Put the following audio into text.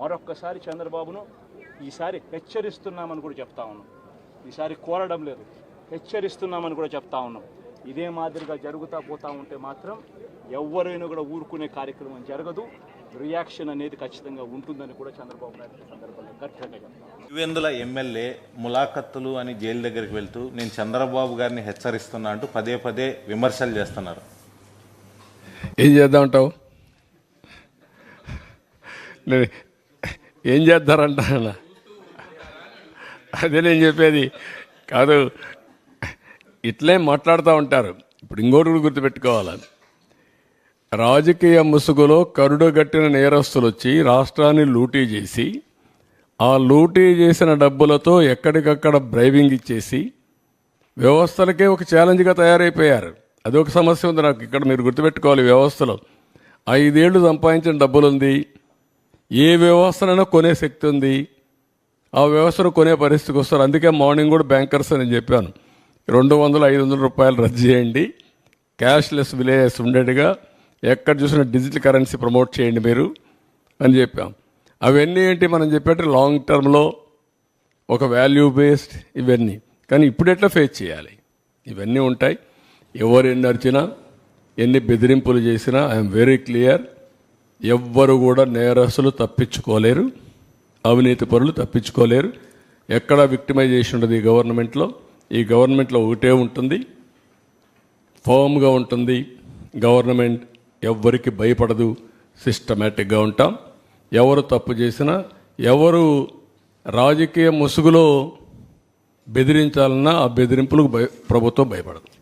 మరొక్కసారి చంద్రబాబును ఈసారి హెచ్చరిస్తున్నామని కూడా చెప్తా ఉన్నాం. ఈసారి కోరడం లేదు. హెచ్చరిస్తున్నామని కూడా చెప్తా ఉన్నాం. ఇదే మాదిరిగా జరుగుతూ పోతా ఉంటే మాత్రం ఎవరైనా కూడా ఊరుకునే కార్యక్రమం జరగదు. రియాక్షన్ అనేది ఖచ్చితంగా ఉంటుందని కూడా చంద్రబాబు నాయుడు సందర్భంగా గట్టిగా చెప్తాం పులివెందుల ఎమ్మెల్యే ములాఖత్తులు అని జైలు దగ్గరికి వెళ్తూ నేను చంద్రబాబు గారిని హెచ్చరిస్తున్నా అంటూ పదే పదే విమర్శలు చేస్తున్నారు. ఏం చేద్దామంటావు ఏం చేద్దారంట ఆయన? అదే నేను చెప్పేది. కాదు ఇట్లే మాట్లాడుతూ ఉంటారు. ఇప్పుడు ఇంకోటి కూడా గుర్తుపెట్టుకోవాలి. రాజకీయ ముసుగులో కరుడుగట్టిన నేరస్తులు వచ్చి రాష్ట్రాన్ని లూటీ చేసి ఆ లూటీ చేసిన డబ్బులతో ఎక్కడికక్కడ బ్రైవింగ్ ఇచ్చేసి వ్యవస్థలకే ఒక ఛాలెంజ్గా తయారైపోయారు. అది ఒక సమస్య ఉంది నాకు. ఇక్కడ మీరు గుర్తుపెట్టుకోవాలి వ్యవస్థలో. ఐదేళ్ళు సంపాదించిన డబ్బులు ఉంది ఏ వ్యవస్థనైనా కొనే శక్తి ఉంది. ఆ వ్యవస్థను కొనే పరిస్థితికి వస్తారు. అందుకే మార్నింగ్ కూడా బ్యాంకర్స్ అని చెప్పాను. రెండు వందల ఐదు వందల రూపాయలు రద్దు చేయండి. క్యాష్లెస్ విలేజెస్ ఉండేట్టుగా ఎక్కడ చూసినా డిజిటల్ కరెన్సీ ప్రమోట్ చేయండి మీరు అని చెప్పాం. అవన్నీ ఏంటి మనం చెప్పేట లాంగ్ టర్మ్లో ఒక వాల్యూ బేస్డ్ ఇవన్నీ. కానీ ఇప్పుడు ఎట్లా ఫేస్ చేయాలి? ఇవన్నీ ఉంటాయి. ఎవరు ఎన్ని అరిచినా ఎన్ని బెదిరింపులు చేసినా ఐఎమ్ వెరీ క్లియర్. ఎవ్వరు కూడా నేరస్తులు తప్పించుకోలేరు అవినీతి పరులు తప్పించుకోలేరు. ఎక్కడ విక్టిమైజేషన్ ఉండదు ఈ గవర్నమెంట్లో ఈ గవర్నమెంట్లో ఒకటే ఉంటుంది. ఫర్మ్గా ఉంటుంది. గవర్నమెంట్ ఎవ్వరికి భయపడదు. సిస్టమేటిక్గా ఉంటాం. ఎవరు తప్పు చేసినా ఎవరు రాజకీయ ముసుగులో బెదిరించాలన్నా ఆ బెదిరింపులకు భయ ప్రభుత్వం భయపడదు.